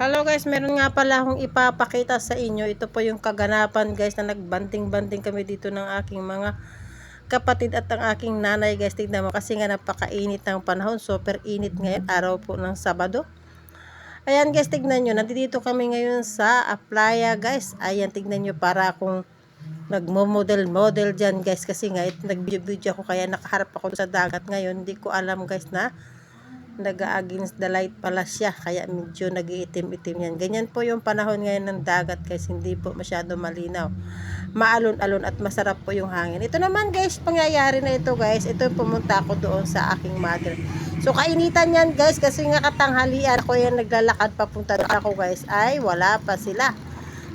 Hello guys, meron nga pala akong ipapakita sa inyo. Ito po yung kaganapan guys na nagbanting-banting kami dito ng aking mga kapatid at ang aking nanay guys. Tignan mo kasi nga napakainit ng panahon. Super init ngayon, araw po ng Sabado. Ayan guys, tignan nyo. Nandito kami ngayon sa Aplaya guys. Ayan, tignan nyo para akong nagmo-model-model dyan guys. Kasi nga, nag-video ako kaya nakaharap ako sa dagat ngayon. Hindi ko alam guys na nag-against the light pala siya kaya medyo nag-iitim-itim yan. Ganyan po yung panahon ngayon ng dagat guys. Hindi po masyado malinaw. Maalon-alon at masarap po yung hangin. Ito naman guys pangyayari na ito guys. Ito pumunta ako doon sa aking mother. So kainitan yan guys kasi nga katanghalian ako yan naglalakad papunta ako guys ay wala pa sila.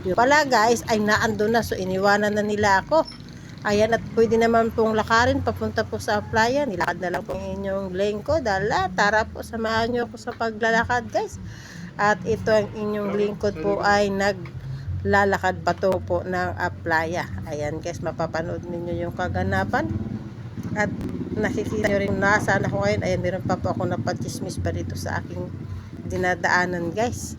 Yung pala guys ay naando na so iniwanan na nila ako Ayan, at pwede naman pong lakarin papunta po sa playa. Nilakad na lang po inyong lingkod. Dala, tara po, samahan nyo ako sa paglalakad, guys. At ito ang inyong lingkod po ay naglalakad patungo po ng ah, playa. Ayan, guys, mapapanood ninyo yung kaganapan. At nakikita nyo rin nasaan ako ngayon. Ayan, meron pa po ako napachismis pa dito sa aking dinadaanan, guys.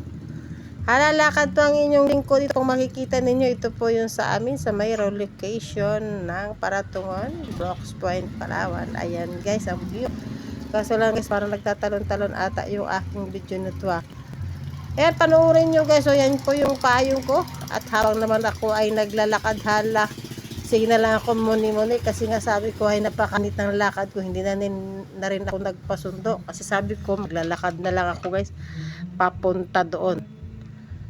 Halalakad po ang inyong lingkod. Itong makikita ninyo, ito po yung sa amin sa may location ng Paratungon, Brooks Point, Palawan. Ayan guys, ang view. Kaso lang guys, parang nagtatalon-talon ata yung aking video na to ah. Ayan, panoorin nyo guys. So, yan po yung payong ko. At habang naman ako ay naglalakad hala, sige na lang ako muni-muni kasi nga sabi ko ay napakanit ng lakad ko. Hindi na, rin, na rin ako nagpasundo. Kasi sabi ko, maglalakad na lang ako guys, papunta doon.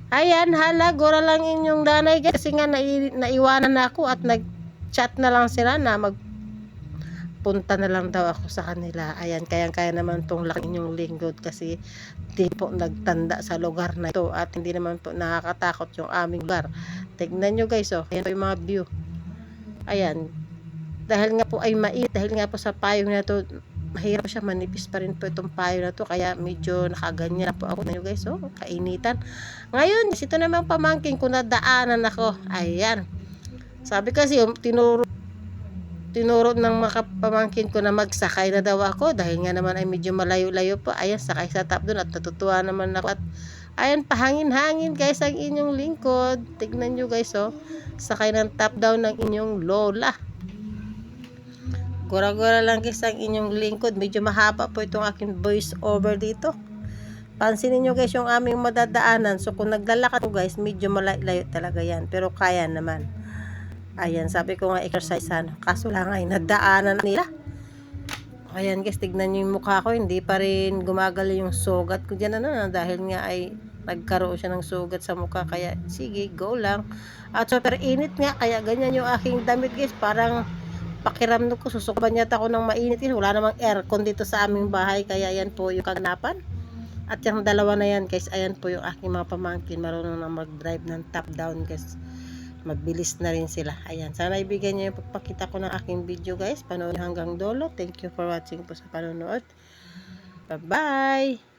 Ayan, hala, gora lang inyong guys. Kasi nga nai, naiwanan na ako at nag-chat na lang sila na mag punta na lang daw ako sa kanila. Ayan, kayang-kaya naman tong laki inyong lingkod kasi di po nagtanda sa lugar na ito at hindi naman po nakakatakot yung aming lugar. Tignan nyo guys, oh. Ayan po yung mga view. Ayan. Dahil nga po ay mainit, dahil nga po sa payong na to, mahirap siya, manipis pa rin po itong payo na to, kaya medyo nakaganyan na po ako na guys, oh, kainitan. Ngayon, ito naman pamangkin ko na daanan ako. Ayan. Sabi kasi, um, tinuro tinuro ng mga pamangkin ko na magsakay na daw ako dahil nga naman ay medyo malayo-layo pa. Ayan, sakay sa top doon at natutuwa naman ako at ayan, pahangin-hangin guys ang inyong lingkod. Tignan nyo guys, oh. Sakay ng top down ng inyong lola. Gura-gura lang guys ang inyong lingkod. Medyo mahaba po itong aking voice over dito. Pansinin nyo guys yung aming madadaanan. So kung naglalakad ko guys, medyo malayo talaga yan. Pero kaya naman. Ayan, sabi ko nga exercise ano. Kaso lang ay nadaanan nila. Ayan guys, tignan nyo yung mukha ko. Hindi pa rin gumagali yung sugat ko dyan. Ano, na, dahil nga ay nagkaroon siya ng sugat sa mukha. Kaya sige, go lang. At super init nga. Kaya ganyan yung aking damit guys. Parang pakiramdam ko, susukban yata ako ng mainit. Kasi wala namang aircon dito sa aming bahay. Kaya yan po yung kaganapan. At yung dalawa na yan guys, ayan po yung aking mga pamangkin. Marunong na mag-drive ng top down guys. Magbilis na rin sila. Ayan, sana ibigay niyo yung pagpakita ko ng aking video guys. Panood hanggang dolo. Thank you for watching po sa panonood. Bye-bye!